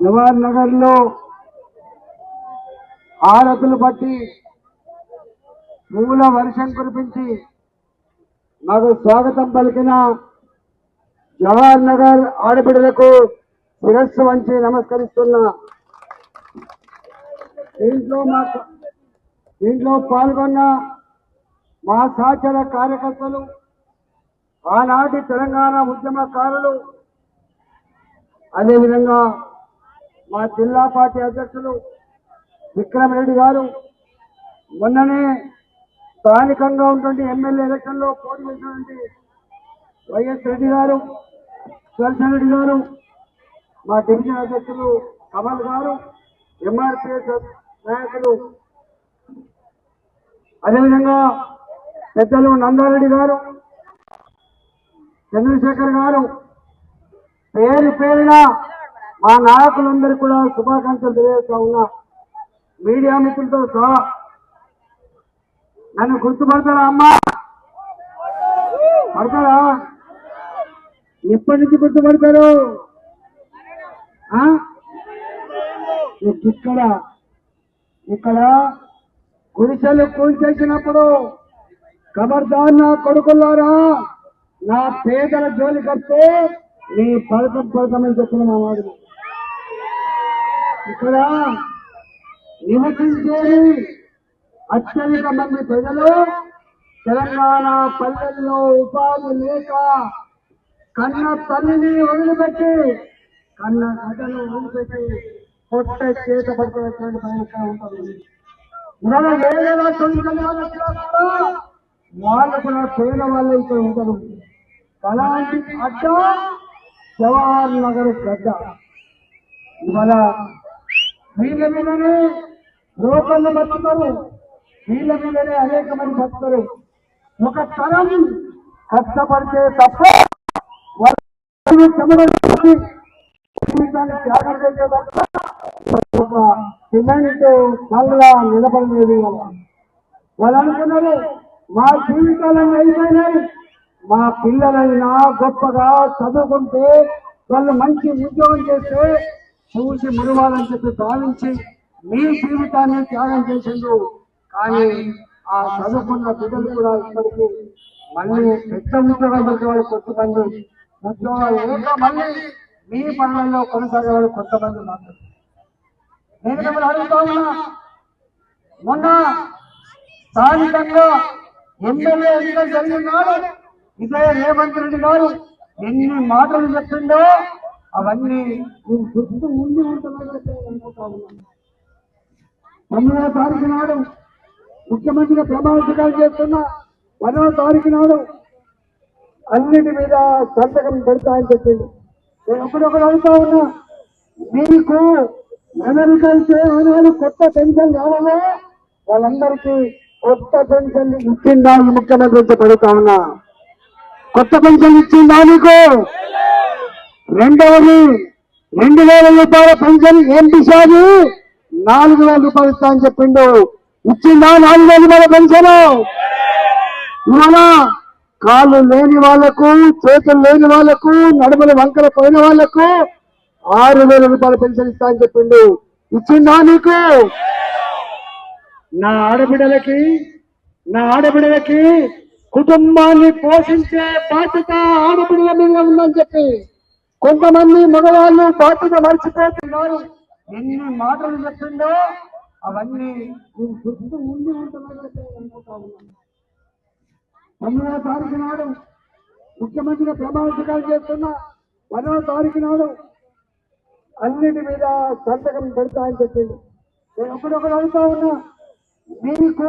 జవహర్ నగర్లో హారతులు పట్టి పూల వర్షం కురిపించి నాకు స్వాగతం పలికిన జవహర్ నగర్ ఆడబిడ్డలకు శిరస్సు వంచి నమస్కరిస్తున్నా దీంట్లో మా దీంట్లో పాల్గొన్న మా సహచర కార్యకర్తలు ఆనాటి తెలంగాణ ఉద్యమకారులు అదేవిధంగా మా జిల్లా పార్టీ అధ్యక్షులు విక్రమరెడ్డి గారు మొన్ననే స్థానికంగా ఉన్నటువంటి ఎమ్మెల్యే ఎలక్షన్లో పోటీ చేసినటువంటి వైఎస్ రెడ్డి గారు సుదర్శన్ రెడ్డి గారు మా డివిజన్ అధ్యక్షులు కమల్ గారు ఎంఆర్పిఎస్ నాయకులు అదేవిధంగా పెద్దలు నందారెడ్డి గారు చంద్రశేఖర్ గారు పేరు పేరున మా నాయకులందరికీ కూడా శుభాకాంక్షలు తెలియజేస్తా ఉన్నా. మీడియా మిత్రులతో సహా నన్ను గుర్తుపడతారా అమ్మా? పడతారా? ఎప్పటి నుంచి గుర్తుపడతారు? ఆ? ఇక్కడ? ఇక్కడ గుడిసెలు కూల్చేసినప్పుడు ఖబర్దార్ నా కొడుకుల్లారా నా పేదల జోలి కడితే నీ పథకం పథకమని చెప్పిన మా వాడు ఇక్కడ నివసించేది అత్యధిక మంది ప్రజలు తెలంగాణ పల్లెల్లో ఉపాధి లేక కన్న తల్లిని వదిలిపెట్టి కన్న గడ్డను వదిలిపెట్టి పొట్ట చేత పడుతున్నటువంటి ప్రయత్నం ఉంటుంది. ఇవాళ వేరే తొమ్మిది వాళ్ళు కూడా పేద వాళ్ళు ఇక్కడ ఉంటారు. అలాంటి అడ్డ జవహర్ నగర్ గడ్డ. ఇవాళ వీళ్ళ మీదనే లోకల్ని బతుకుతారు. వీళ్ళ మీదనే అనేక మంది బతుకుతారు. ఒక తరం కష్టపడితే తప్ప వాళ్ళు చెమరొచ్చి జీవితాన్ని త్యాగం చేసే తప్ప ఒక సిమెంట్ కళ్ళ నిలబడలేదు. వాళ్ళు అనుకున్నారు మా జీవితాలను అయిపోయినాయి మా పిల్లలైనా గొప్పగా చదువుకుంటే వాళ్ళు మంచి ఉద్యోగం చేస్తే చూసి మురవాలని చెప్పి భావించి మీ జీవితాన్ని త్యాగం చేసిండు కానీ ఆ చదువుకున్న బిడ్డలు కూడా ఇప్పటికీ మళ్ళీ పెద్ద ఉద్యోగాలు దొరికే కొంతమంది. ఉద్యోగాలు లేక మళ్ళీ మీ పనులలో కొనసాగే కొంతమంది మాత్రం నేను మిమ్మల్ని అడుగుతా ఉన్నా మొన్న స్థానికంగా ఎమ్మెల్యే ఎన్నికలు జరిగినాడు ఇదే రేవంత్ రెడ్డి గారు ఎన్ని మాటలు చెప్పిండో అవన్నీ నేను గుర్తు ఉండి పన్నెండవ తారీఖు నాడు ముఖ్యమంత్రిగా ప్రమాణ చేస్తున్న పన్నెండవ తారీఖు నాడు అన్నిటి మీద సంతకం పెడతా అని చెప్పింది నేను ఒకడొకడు అడుగుతా ఉన్నా మీకు అమెరికన్ కొత్త పెన్షన్ కావాలో వాళ్ళందరికీ కొత్త పెన్షన్ ఇచ్చిందా ముఖ్యమంత్రి నుంచి పెడతా ఉన్నా. కొత్త పెన్షన్ ఇచ్చిందా నీకు రెండవది రెండు వేల రూపాయల పెన్షన్ ఏం పిశాది నాలుగు వేల రూపాయలు ఇస్తా అని చెప్పిండు. ఇచ్చిందా? నాలుగు వేల రూపాయల పెన్షన్ ఇవాళ కాళ్ళు లేని వాళ్ళకు చేతులు లేని వాళ్ళకు నడుములు వంకర పోయిన వాళ్ళకు ఆరు వేల రూపాయల పెన్షన్ ఇస్తా అని చెప్పిండు. ఇచ్చిందా నీకు? నా ఆడబిడ్డలకి నా ఆడబిడ్డలకి కుటుంబాన్ని పోషించే బాధ్యత ఆడబిడ్డల మీద ఉందని చెప్పి. కొంతమంది మగవాళ్ళు బాధ్యత మర్చిపోతున్నారు. ఎన్ని మాటలు చెప్పిండో అవన్నీ నేను గుర్తు ఉండి ఉంటున్నాడు తారీఖు నాడు ముఖ్యమంత్రిగా ప్రమాణ చేస్తున్న పదవ తారీఖు నాడు అన్నిటి మీద సంతకం పెడతా అని చెప్పింది నేను ఒకడొకడు అడుగుతా ఉన్నా మీకు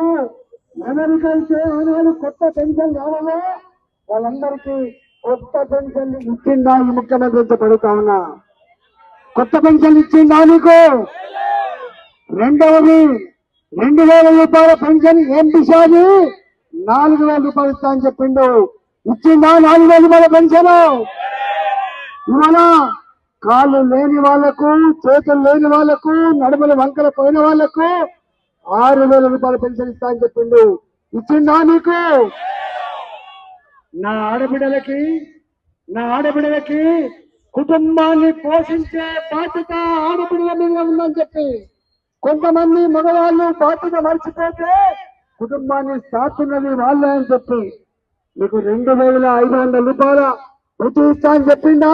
అమెరికల్ సేవలు కొత్త పెన్షన్ కావాలో వాళ్ళందరికీ కొత్త పెన్షన్ ఇచ్చిందా? ఈ ముఖ్యమంత్రి పడుతా ఉన్నా. కొత్త పెన్షన్ ఇచ్చిందా నీకు? రెండవది రెండు వేల రూపాయల పెన్షన్ ఏం పిశాది నాలుగు వేల రూపాయలు ఇస్తా అని చెప్పిండు. ఇచ్చిందా నాలుగు వేల రూపాయల పెన్షన్? ఇవాళ కాళ్ళు లేని వాళ్ళకు చేతులు లేని వాళ్ళకు నడుమల వంకర పోయిన వాళ్ళకు ఆరు వేల రూపాయల పెన్షన్ ఇస్తా అని చెప్పిండు. ఇచ్చిందా నీకు? నా ఆడబిడ్డలకి నా ఆడబిడ్డలకి కుటుంబాన్ని పోషించే బాధ్యత ఆడపిల్లల మీద ఉందని చెప్పి కొంతమంది మగవాళ్ళు బాధ్యత మర్చిపోతే కుటుంబాన్ని సాకున్నది వాళ్ళే అని చెప్పి మీకు రెండు వేల ఐదు వందల రూపాయల ప్రతి ఇస్తా అని చెప్పిండా?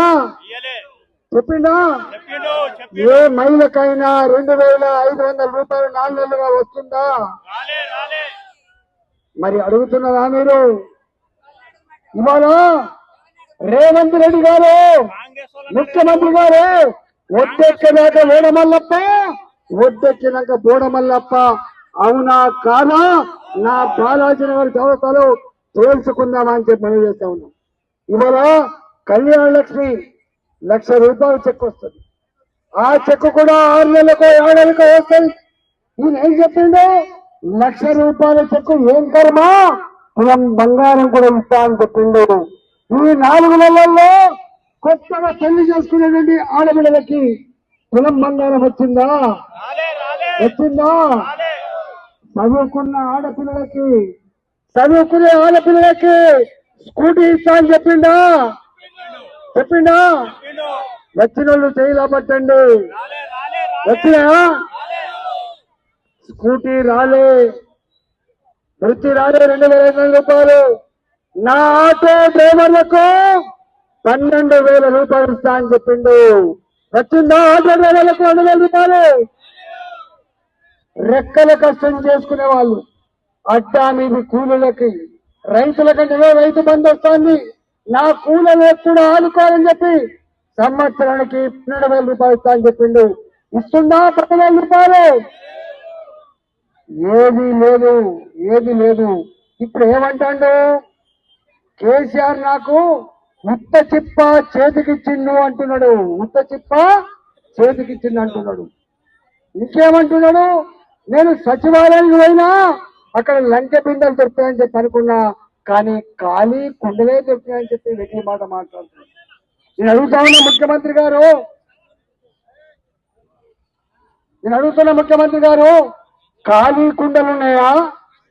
ఏ మహిళకైనా రెండు వేల ఐదు వందల రూపాయలు నాలుగు నెలలుగా వస్తుందా? మరి అడుగుతున్నారా మీరు? ఇవాళ రేవంత్ రెడ్డి గారు ముఖ్యమంత్రి గారు ఒడ్డెక్కినాక ఓడమల్లప్ప ఒడ్డెక్కినాక బోడమల్లప్ప. అవునా కాదా? నా బాలాజీ నగర్ చౌరస్తాలో తేల్చుకుందామని చెప్పి మనం చేస్తా ఉన్నాం. ఇవాళ కళ్యాణ లక్ష్మి లక్ష రూపాయలు చెక్ వస్తుంది. ఆ చెక్ కూడా ఆరు నెలలకు ఏడు నెలలకు వస్తుంది. ఈయన ఏం చెప్పిండు? లక్ష రూపాయల చెక్కు ఏం కర్మ? తులం బంగారం కూడా ఇస్తా అని చెప్పిండు ఈ నాలుగు నెలల్లో కొత్తగా పెళ్ళి చేసుకునేటువంటి ఆడపిల్లలకి తులం బంగారం వచ్చిందా? వచ్చిందా? చదువుకున్న ఆడపిల్లలకి చదువుకునే ఆడపిల్లలకి స్కూటీ ఇస్తా అని చెప్పిండా. చెప్పిండా? వచ్చిన వాళ్ళు చేయలా పట్టండి. రాలే రాలే రాలే. వచ్చినా స్కూటీ రాలే. వృత్తి రాలే రెండు వేల ఐదు వందల రూపాయలు. నా ఆటో డ్రైవర్లకు పన్నెండు వేల రూపాయలు ఇస్తా అని చెప్పిండు. వచ్చిందా ఆటో డ్రైవర్లకు రెండు వేల రూపాయలు? రెక్కల కష్టం చేసుకునే వాళ్ళు అడ్డా మీది కూలీలకి. రైతుల కంటే రైతు బంధు వస్తుంది. నా కూలీలకు కూడా ఆదుకోవాలని చెప్పి సంవత్సరానికి పన్నెండు వేల రూపాయలు ఇస్తా అని చెప్పిండు. ఇస్తుందా పది వేల రూపాయలు? ఏది లేదు ఏది లేదు. ఇప్పుడు ఏమంటాడు? కేసీఆర్ నాకు ఉత్త చిప్ప చేతికిచ్చిండు అంటున్నాడు. ఉత్త చిప్ప చేతికిచ్చిండు అంటున్నాడు. ఇంకేమంటున్నాడు? నేను సచివాలయానికి పోయినా అక్కడ లంకె పిండలు దొరుకుతాయని చెప్పి అనుకున్నా కానీ ఖాళీ కుండలే దొరుకుతాయని చెప్పి వెట్టి మాట మాట్లాడుతున్నాడు. నేను అడుగుతా ఉన్నా ముఖ్యమంత్రి గారు. నేను అడుగుతున్నా ముఖ్యమంత్రి గారు. ఖాళీ కుండలున్నాయా?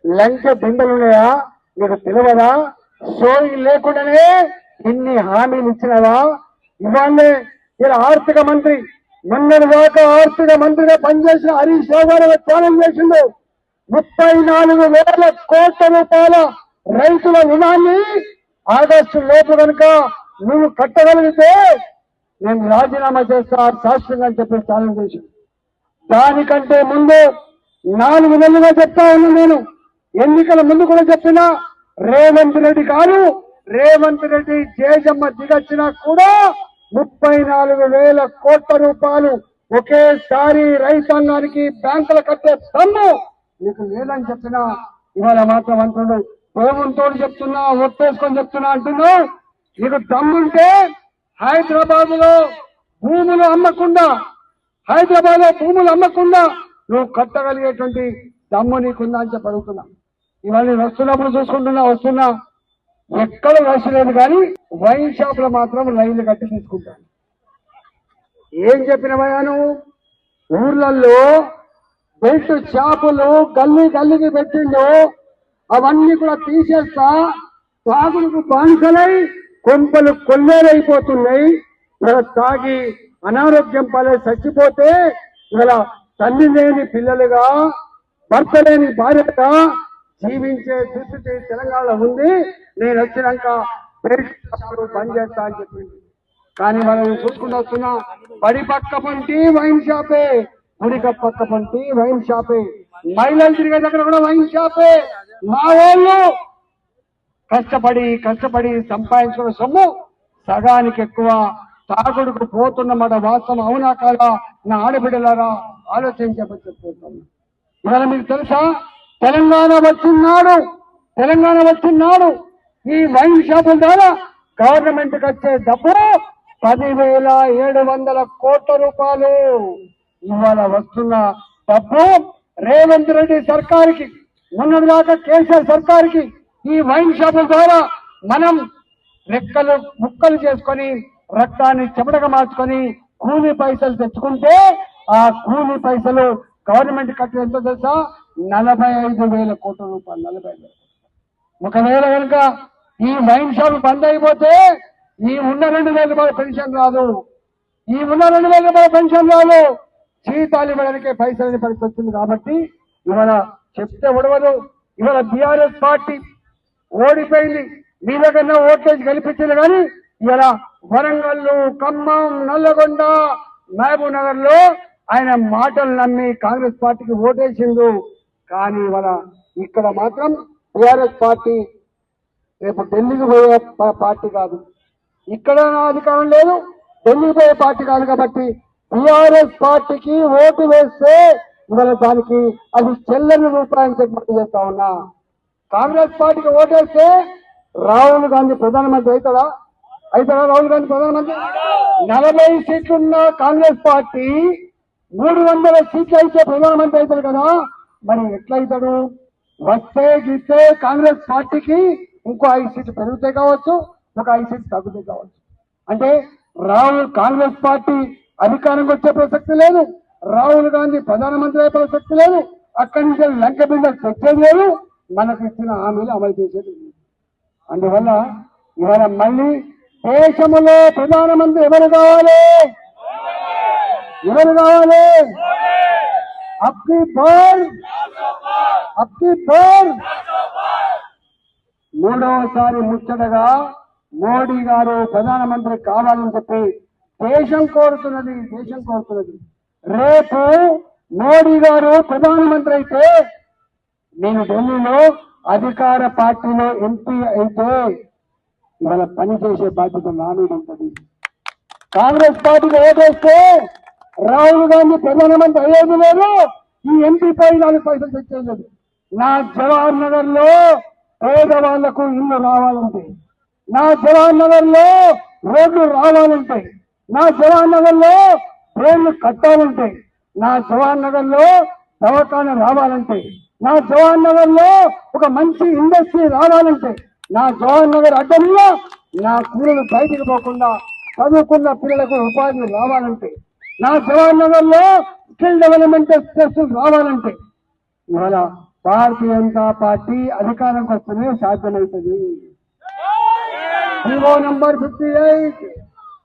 లంచ లంకె బిందెలు నీకు తెలియదా? సోయి లేకుండానే ఇన్ని హామీలు ఇచ్చినవా? ఇవాళే ఇలా ఆర్థిక మంత్రి మొన్నటి దాకా ఆర్థిక మంత్రిగా పనిచేసిన హరీష్ రావు గారు త్యాగం చేసిండు. ముప్పై నాలుగు వేల కోట్ల రూపాయల రైతుల రుణాన్ని ఆగస్టు లోపు కనుక నువ్వు కట్టగలిగితే నేను రాజీనామా చేస్తా శాస్త్రంగా అని చెప్పి త్యాగం చేసిండు. దానికంటే ముందు నాలుగు నెలలుగా చెప్తా ఉన్నా నేను. ఎన్నికల ముందు కూడా చెప్పినా రేవంత్ రెడ్డి గారు రేవంత్ రెడ్డి జేజమ్మ దిగచ్చినా కూడా ముప్పై నాలుగు వేల కోట్ల రూపాయలు ఒకేసారి రైతాంగానికి బ్యాంకులు కట్టే దమ్ము నీకు లేదని చెప్పినా ఇవాళ మాత్రం అంటున్నాడు. దేవునితో చెప్తున్నా ఒట్టేసుకొని చెప్తున్నా అంటున్నావు నీకు దమ్ముంటే హైదరాబాద్లో భూములు అమ్మకుండా హైదరాబాద్లో భూములు అమ్మకుండా నువ్వు కట్టగలిగేటువంటి దమ్ము నీకుందా అని చెప్పి అడుగుతున్నా. ఇవాళ నేను వస్తున్నప్పుడు చూసుకుంటున్నా వస్తున్నా. ఎక్కడ రష్ లేదు కానీ వైన్ షాప్లో మాత్రం లైన్లు కట్టి తీసుకుంటాను. ఏం చెప్పినవయ్యా నువ్వు? ఊర్లలో బెల్ట్ చేపలు గల్లీ గల్లీకి పెట్టిండు. అవన్నీ కూడా తీసేస్తా. తాగులకు బానిసలై కొంపలు కొల్లేరైపోతున్నాయి తాగి అనారోగ్యం పాలై చచ్చిపోతే ఇలా తల్లి లేని పిల్లలుగా భర్త లేని భార్యగా జీవించే దుస్థితి తెలంగాణలో ఉంది. నేను వచ్చినాక బెల్ట్ బంద్ చేస్తా అని చెప్పింది. కానీ మనం చూసుకుంటూ వస్తున్నా బడి పక్క పంటి వైన్ షాపే. గుడిక పక్క పంటి వైన్ షాపే. మహిళలు తిరిగే దగ్గర కూడా వైన్ షాపే. మా వాళ్ళు కష్టపడి కష్టపడి సంపాదించుకున్న సొమ్ము సగానికి ఎక్కువ. తాగుడుకు పోతున్నమాట వాస్తవం అవునా కాదా? నా ఆడబిడ్డలారా ఆలోచించమని చెప్తున్నాను ఇవాళ మీకు తెలుసా? తెలంగాణ వచ్చినాడు తెలంగాణ వచ్చినాడు ఈ వైన్ షాపుల ద్వారా గవర్నమెంట్కి వచ్చే డబ్బు పదివేల ఏడు వందల కోట్ల రూపాయలు. ఇవాళ వస్తున్న డబ్బు రేవంత్ రెడ్డి సర్కారుకి ఉన్నది దాకా కేసీఆర్ సర్కారుకి ఈ వైన్ షాపుల ద్వారా మనం రెక్కలు ముక్కలు చేసుకొని రక్తాన్ని చెమటగా మార్చుకొని కూలి పైసలు తెచ్చుకుంటే ఆ కూలి పైసలు గవర్నమెంట్ కట్టిన ఎంత తెలుసా? నలభై ఐదు వేల కోట్ల రూపాయలు నలభై వేల ఒకవేళ కనుక ఈ వైన్ షాప్ బంద్ అయిపోతే ఈ ఉన్న రెండు వేల రూపాయల పెన్షన్ రాదు. ఈ ఉన్న రెండు వేల రూపాయల పెన్షన్ రాదు. జీతాలు ఇవ్వడానికే పైసలు పరిస్థితి వచ్చింది కాబట్టి ఇవాళ చెప్తే ఉడవదు. ఇవాళ బీఆర్ఎస్ పార్టీ ఓడిపోయింది. మీ దగ్గర ఓట్లేసి గెలిపించింది కానీ ఇవాళ వరంగల్ ఖమ్మం నల్లగొండ మహబూబ్ నగర్లో ఆయన మాటలు నమ్మి కాంగ్రెస్ పార్టీకి ఓటేసిండు. కానీ మన ఇక్కడ మాత్రం టిఆర్ఎస్ పార్టీ రేపు ఢిల్లీకి పోయే పార్టీ కాదు. ఇక్కడ అధికారం లేదు ఢిల్లీకి పోయే పార్టీ కాదు కాబట్టి టిఆర్ఎస్ పార్టీకి ఓటు వేస్తే ఇవాళ దానికి అది చెల్లని రూపాయని చెప్పి చేస్తా ఉన్నా. కాంగ్రెస్ పార్టీకి ఓటేస్తే రాహుల్ గాంధీ ప్రధానమంత్రి అవుతాడా? అవుతాడా రాహుల్ గాంధీ ప్రధానమంత్రి? నలభై సీట్లున్న కాంగ్రెస్ పార్టీ మూడు వందల సీట్లు అయితే ప్రధానమంత్రి అవుతాడు కదా. మరి ఎట్లయితాడు? వస్తే గీస్తే కాంగ్రెస్ పార్టీకి ఇంకో ఐదు సీట్లు పెరుగుతాయి కావచ్చు ఒక ఐదు సీట్లు తగ్గుతాయి కావచ్చు. అంటే రాహుల్ కాంగ్రెస్ పార్టీ అధికారంకి వచ్చే ప్రసక్తి లేదు రాహుల్ గాంధీ ప్రధానమంత్రి అయ్యే ప్రసక్తి లేదు అక్కడి నుంచి లంక బిందెలు తెచ్చేది లేదు మనకు ఇచ్చిన హామీలు అమలు చేసేది లేదు. అందువల్ల ఇవాళ మళ్ళీ దేశంలో ప్రధానమంత్రి ఎవరు కావాలి? ఎవరు కావాలి? అప్కి పర్ అప్కి పర్ మూడవసారి ముచ్చటగా మోడీ గారు ప్రధానమంత్రి కావాలని చెప్పి దేశం కోరుతున్నది దేశం కోరుతున్నది. రేపు మోడీ గారు ప్రధానమంత్రి అయితే నేను ఢిల్లీలో అధికార పార్టీలో ఎంపీ అయితే ఇవాళ పనిచేసే బాధ్యత నా మీద ఉంటుంది. కాంగ్రెస్ పార్టీలో ఓటేస్తే రాహుల్ గాంధీ ప్రధానమంత్రి అయ్యేది లేదు. ఈ ఎంపీ పై నాలుగు పైసలు తెచ్చేది నా జవహర్ నగర్లో పేదవాళ్ళకు ఇల్లు రావాలంటే నా జవహర్ నగర్లో రోడ్లు రావాలంటే నా జవహర్ నగర్లో ట్రైన్లు కట్టాలంటే నా జవహర్ నగర్లో దవాఖాన రావాలంటే నా జవహర్ నగర్లో ఒక మంచి ఇండస్ట్రీ రావాలంటే నా జవహర్ నగర్ అడ్డంలో నా పిల్లలు బయటికి పోకుండా చదువుకున్న పిల్లలకు ఉపాధి రావాలంటే నా జవహర్ నగర్లో స్కిల్ డెవలప్మెంట్ స్ట్రెస్ రావాలంటే ఇవాళ భారతీయ జనతా పార్టీ అధికారంకి వస్తేనే సాధ్యమవుతుంది. GO number fifty eight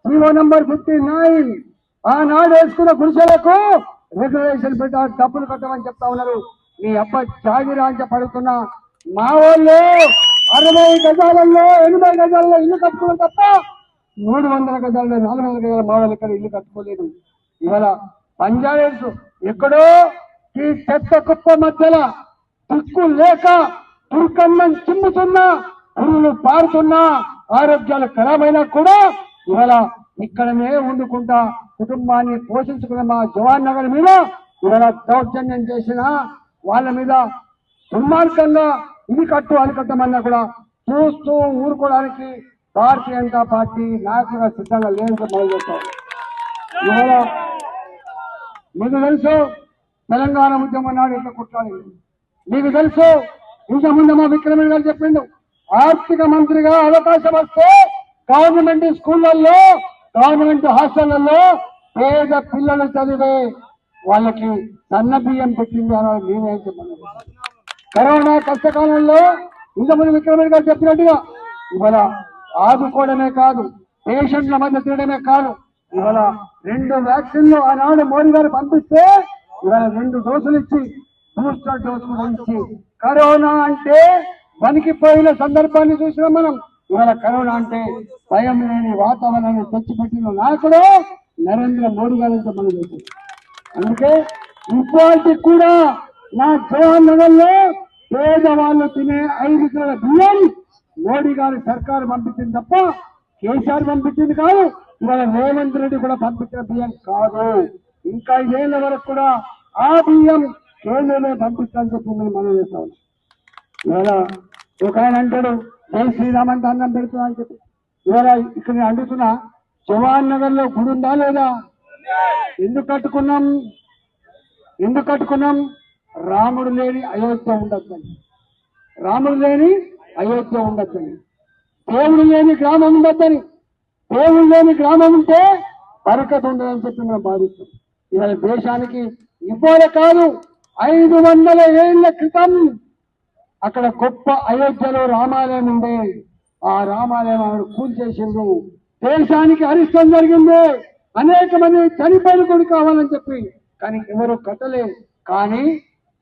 GO number fifty nine. ఆనాడు వేసుకున్న గుడిసెలకు రెగ్యులేషన్ పెట్టా డబ్బులు కట్టమని చెప్తా ఉన్నారు. మీ అబ్బ జాగిరా పడుతున్న పడుతున్నా మా వాళ్ళు అరవై గజాలలో ఎనభై గజాలలో ఇల్లు కట్టుకోవడం తప్ప మూడు వందల గజాలలో నాలుగు వందల గజాల మా వాళ్ళు ఇక్కడ ఇల్లు కట్టుకోలేదు. ఇవాళ పంజాబ్ ఎక్కడో ఈ చెత్త కుప్ప మధ్యలో దిక్కు లేక దుర్గంధం చిమ్ముతున్నా పురుగులు పారుతున్నా ఆరోగ్యాలు ఖరాబైనా కూడా ఇవాళ ఇక్కడనే వండుకుంటా కుటుంబాన్ని పోషించుకున్న మా జవాన్ నగర్ మీద ఇవాళ దౌర్జన్యం చేసిన వాళ్ళ మీద దుర్మార్గంగా ఇది కట్టు అది కట్టమన్నా కూడా చూస్తూ ఊరుకోవడానికి భారతీయ జనతా పార్టీ నాయకులుగా సిద్ధంగా లేదని మొదలు చేస్తాం ఇవాళ మీకు తెలుసు తెలంగాణ ఉద్యమం నాడు ఎట్లా కుట్రాలి మీకు తెలుసు ఇంతకుముందు మా విక్రమణ గారు చెప్పిండు ఆర్థిక మంత్రిగా అవకాశం వస్తే గవర్నమెంట్ స్కూళ్ళల్లో గవర్నమెంట్ హాస్టళ్ళలో పేద పిల్లలు చదివే వాళ్ళకి సన్న బియ్యం పెట్టింది అని నేనేం చెప్పండి కరోనా కష్టకాలంలో ఇంతకుముందు విక్రమణ గారు చెప్పినట్టుగా ఇవాళ ఆదుకోవడమే కాదు పేషెంట్ల మధ్య తినడమే కాదు ఇవాళ రెండు వ్యాక్సిన్లు ఆనాడు మోడీ గారు పంపిస్తే ఇవాళ రెండు డోసులు ఇచ్చి బూస్టర్ డోసు కూడా ఇచ్చి. కరోనా అంటే వణికిపోయిన సందర్భాన్ని చూసినాం మనం. ఇవాళ కరోనా అంటే భయం లేని వాతావరణాన్ని తెచ్చిపెట్టిన నాయకుడు నరేంద్ర మోడీ గారు మనం అందుకే ఇప్పటికి కూడా నా జవహర్ నగర్లో పేదవాళ్ళు తినే ఐదు కిలోల బియ్యం మోడీ గారి సర్కారు పంపించింది తప్ప కేసీఆర్ పంపించింది కాదు. మన రేవంత్ రెడ్డి కూడా పంపించిన బియ్యం కాదు. ఇంకా ఏళ్ళ వరకు కూడా ఆ బియ్యం కేంద్రమే పంపిస్తానని చెప్పి మేము మనం చేస్తాం ఇవాళ ఒక ఆయన అంటాడు జై శ్రీరామ్ అంటే అన్నం పెడుతున్నా అని చెప్పి. ఇవాళ ఇక్కడ నేను అడుగుతున్నా జవహర్ నగర్లో గుడి ఉందా లేదా? ఎందుకు కట్టుకున్నాం? ఎందుకు కట్టుకున్నాం? రాముడు లేని అయోధ్య ఉండద్దని. రాముడు లేని అయోధ్య ఉండద్దని. దేవుడు లేని గ్రామం ఉండొద్దని. దేవుడు లేని గ్రామం ఉంటే బరకత ఉండదని చెప్పి మనం భావిస్తాం. ఇవాళ దేశానికి ఇవ్వాలి కాదు ఐదు వందల ఏళ్ళ క్రితం అక్కడ గొప్ప అయోధ్యలో రామాలయం ఉండే ఆ రామాలయం ఆవిడ కూల్చేసిండ్రు దేశానికి అరిష్టం జరిగింది. అనేక మంది చనిపోయిన కూడా కావాలని చెప్పి. కానీ ఎవరు కట్టలేదు కానీ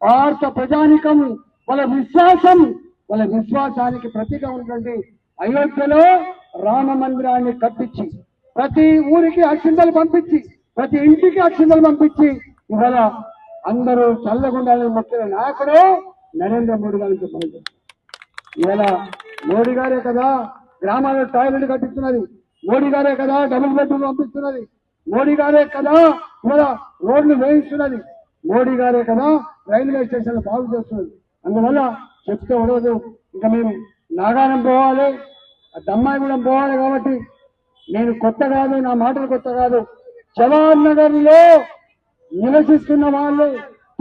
భారత ప్రజానికం వాళ్ళ విశ్వాసం వాళ్ళ విశ్వాసానికి ప్రతీక ఉన్నటువంటి అయోధ్యలో రామ మందిరాన్ని కట్టించి ప్రతి ఊరికి అక్షింతలు పంపించి ప్రతి ఇంటికి అక్షింతలు పంపించి ఇవాళ అందరూ చల్లగుండాలని మొక్కిన నాయకుడు నరేంద్ర మోడీ గారికి చెప్పండి ఇవాళ మోడీ గారే కదా గ్రామాల్లో టాయిలెట్ కట్టిస్తున్నది. మోడీ గారే కదా డబుల్ బెడ్రూమ్ పంపిస్తున్నది. మోడీ గారే కదా ఇవాళ రోడ్లు వేయిస్తున్నది. మోడీ గారే కదా రైల్వే స్టేషన్లు బాగు చేస్తున్నది. అందువల్ల చెప్తే ఉండదు. ఇంకా మేము నాగారం పోవాలి. దమ్మాయిగూడెం పోవాలి కాబట్టి నేను కొత్త కాదు నా మాటలు కొత్త కాదు. జవహర్ నగర్లో నివసిస్తున్న వాళ్ళు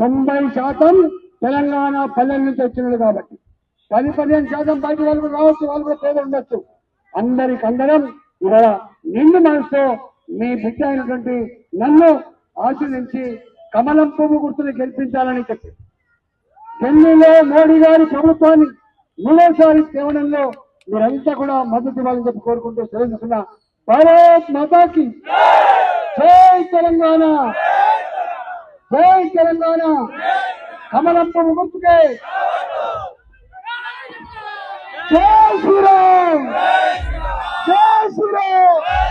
తొంభై శాతం తెలంగాణ పల్లెల నుంచి వచ్చినారు కాబట్టి. పది పదిహేను శాతం బయట వాళ్ళు కూడా రావచ్చు వాళ్ళు కూడా పేద ఉండొచ్చు. అందరికి అందరం ఇవాళ నిన్ను మనసుతో మీ బిడ్డ అయినటువంటి నన్ను ఆశీర్వించి కమలం పువ్వు గుర్తుని గెలిపించాలని చెప్పి. ఢిల్లీలో మోడీ గారి ప్రభుత్వాన్ని మూడోసారి తేవడంలో మీరంతా కూడా మద్దతు ఇవ్వాలని చెప్పి కోరుకుంటూ సెలవుస్తున్నా భారత్ మాతాకి. జై తెలంగాణ. జై తెలంగాణ. కమలప్ప ముగుప్తుకే జై శ్రీరామ్. జై శ్రీరామ్.